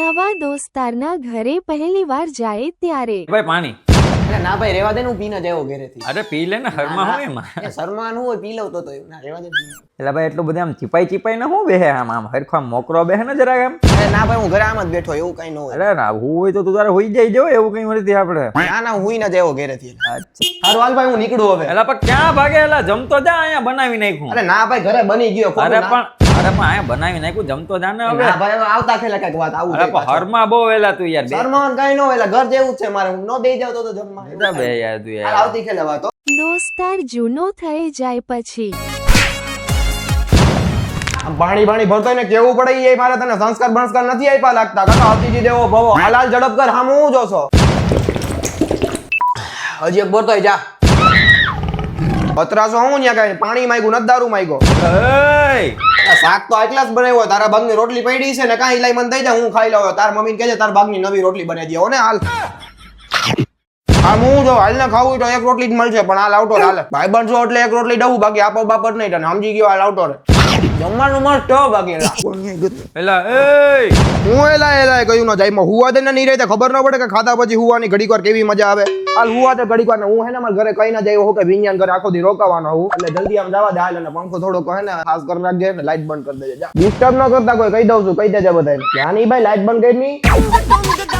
નવા દોસ્તારના ઘરે પહેલી વાર જાય ત્યારે. ભાઈ પાણી. અરે ના ભાઈ રેવા દે ને હું પીને જ આવ્યો ઘરેથી. અરે પી લે ને હરમાં હોય એમાં. એ શરમાનું હોય પી લઉં તો તો એવું. ના રેવા દે પી. એટલે ભાઈ એટલું બધું આમ ચીપાઈ ચીપાઈ ને હું બેહે આમ આમ હરખો આમ મોકરો બેહે ને જરાક આમ અરે ના ભાઈ હું ઘરે આમ જ બેઠો એવું કઈ ન હોય. અરે ના હું હોય તો તું તારે હોઈ જાય જો એવું કઈ નથી આપણે. ના ના હું જ આવ્યો ઘરેથી. અચ્છા. હારું હાલ ભાઈ હું નીકળું હવે. એલા પણ ક્યાં ભાગે એલા જમતો જા અહીંયા બનાવી નાખ્યું. અરે ના ભાઈ ઘરે બની ગયો. ખોટું અરે ના. પણ અરે પણ અહીંયા બનાવી નાખ્યું જમતો જા ને હવે. ના ભાઈ આવતા ખેલા કંઈક વાત આવું અરે પણ હરમા બહુ વેલા તું યાર શરમાન કઈ નો વેલા ઘર જેવું છે મારે. હું ન દઈ જાવ તો જમવા. બે યાર તું યાર. આવતી ખેલે વાતો દોસ્તાર જૂનો થઈ જાય પછી. પાણી પાણી ભરતો ને કેવું પડે એ મારે તને સંસ્કાર બંસ્કાર નથી આપ્યા લાગતા. કાકા આવતીજી દેવો ભવો. હાલ હાલ ઝડપ કર. હામ હું જોશો. હજી એક બોરતોય જા. પતરાસો હું ન્યા કઈ? પાણી માંગ્યું નથી દારૂ માંગ્યો! આ શાક તો એટલા જ બનાવ્યો તારા ભાગની રોટલી પડી છે ને કાંઈ લઈ મને દઈ દે હું ખાઈ લઉં. તાર મમ્મીને કહેજે તાર ભાગની નવી રોટલી બનાવી દે. હો ને હાલ. હા હું જો હાલને ખાવું તો એક રોટલી જ મળશે પણ હાલ આવતો હાલ. ભાઈ બનશો એટલે એક રોટલી દઉં બાકી આપો બાપર નહીં તને સમજી ગયો હાલ આવતો રે. જમવાનું મસ્ત હો બાકી એલા. એ એય! હું એલા એલા કયું ના જાય. હુવા દે ને નહીં રહેતા ખબર ન પડે કે ખાધા પછી હુવાની ઘડીક વાર કેવી મજા આવે. હાલ હુવા તો ઘડીક વાર ને હું હે ને મારા ઘરે કઈ ના જાય હો કે વિજ્ઞાન ઘરે આખો દી રોકાવાનો હું એટલે જલ્દી આમ જવા દે હાલ અને પંખો થોડો કહે ને ખાસ કરી નાખજે ને લાઈટ બંધ કરી દેજે. જા. ડિસ્ટર્બ ન કરતા કોઈ કહી દઉં છું કહી દેજે બધાને ત્યાં નહીં ભાઈ લાઈટ બંધ કરી ની